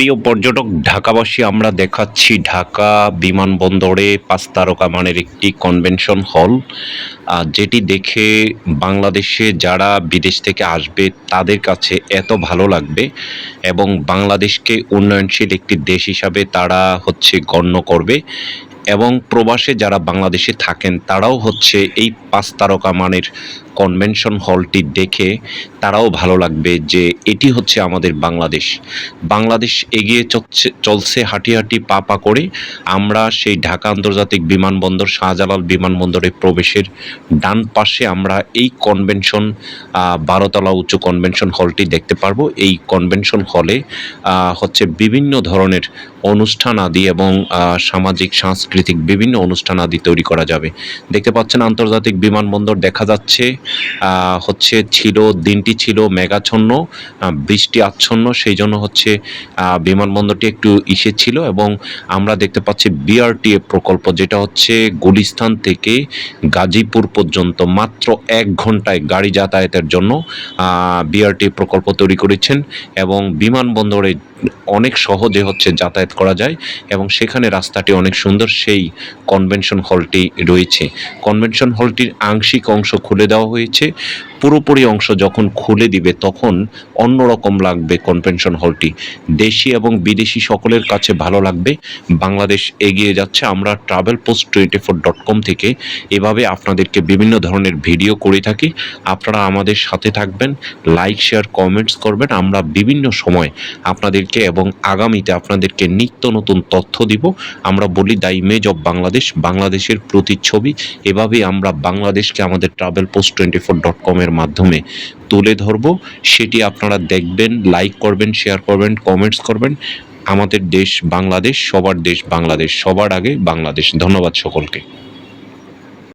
প্রিয় পর্যটক, ঢাকাবাসী, আমরা দেখাচ্ছি ঢাকা বিমানবন্দরে পাঁচ তারকা মানের একটি কনভেনশন হল যেটি দেখে বাংলাদেশে যারা বিদেশ থেকে আসবে, তাদের কাছে এত ভালো লাগবে এবং বাংলাদেশকে উন্নয়নশীল একটি দেশ হিসাবে তারা হচ্ছে গণ্য করবে। এবং প্রবাসে যারা বাংলাদেশে থাকেন, তারাও হচ্ছে এই পাঁচ তারকা মানের কনভেনশন হলটি দেখে তারাও ভালো লাগবে যে এটি হচ্ছে আমাদের বাংলাদেশ। বাংলাদেশ এগিয়ে চলছে হাঁটি হাঁটি পা পা করে। আমরা সেই ঢাকা আন্তর্জাতিক বিমানবন্দর, শাহজালাল বিমানবন্দরে প্রবেশের ডান পাশে আমরা এই কনভেনশন বারোতলা উঁচু কনভেনশন হলটি দেখতে পারব। এই কনভেনশন হলে হচ্ছে বিভিন্ন ধরনের অনুষ্ঠান আদি এবং সামাজিক, সাংস্কৃতিক বিভিন্ন অনুষ্ঠান আদি তৈরি করা যাবে। দেখতে পাচ্ছেন আন্তর্জাতিক বিমানবন্দর দেখা যাচ্ছে। হচ্ছে ছিল, দিনটি ছিল মেঘাচ্ছন্ন বৃষ্টি আচ্ছন্ন সেই জন্য হচ্ছে বিমানবন্দরটি একটু ইসে ছিল এবং আমরা দেখতে পাচ্ছি বিআরটিএ প্রকল্প, যেটা হচ্ছে গুলিস্তান থেকে গাজীপুর পর্যন্ত মাত্র এক ঘন্টায় গাড়ি যাতায়াতের জন্য বিআরটি প্রকল্প তৈরি করেছেন এবং বিমানবন্দরে অনেক সহজে হচ্ছে যাতায়াত করা যায় এবং সেখানে রাস্তাটি অনেক সুন্দর, সেই কনভেনশন হলটি রয়েছে। কনভেনশন হলটির আংশিক অংশ খুলে দেওয়া হয়েছে। পুরোপুরি অংশ যখন খুলে দিবে তখন অন্যরকম লাগবে কনভেনশন হলটি দেশি এবং বিদেশি সকলের কাছে ভালো লাগবে। বাংলাদেশ এগিয়ে যাচ্ছে। আমরা travel post twenty four dot com থেকে এভাবে আপনাদেরকে বিভিন্ন ধরনের ভিডিও করে থাকি। আপনারা আমাদের সাথে থাকবেন লাইক শেয়ার কমেন্টস করবেন। আমরা বিভিন্ন সময় আপনাদেরকে এবং আগামীতে আপনাদেরকে নিত্য নতুন তথ্য দিব। আমরা বলি দ্য ইমেজ অফ বাংলাদেশ, বাংলাদেশের প্রতিচ্ছবি। এভাবেই আমরা বাংলাদেশকে আমাদের travel post twenty four dot কমের মাধ্যমে তুলে ধরব। সেটি আপনারা দেখবেন লাইক করবেন শেয়ার করবেন কমেন্টস করবেন। আমাদের দেশ বাংলাদেশ, সবার দেশ বাংলাদেশ, সবার আগে বাংলাদেশ। ধন্যবাদ সকলকে।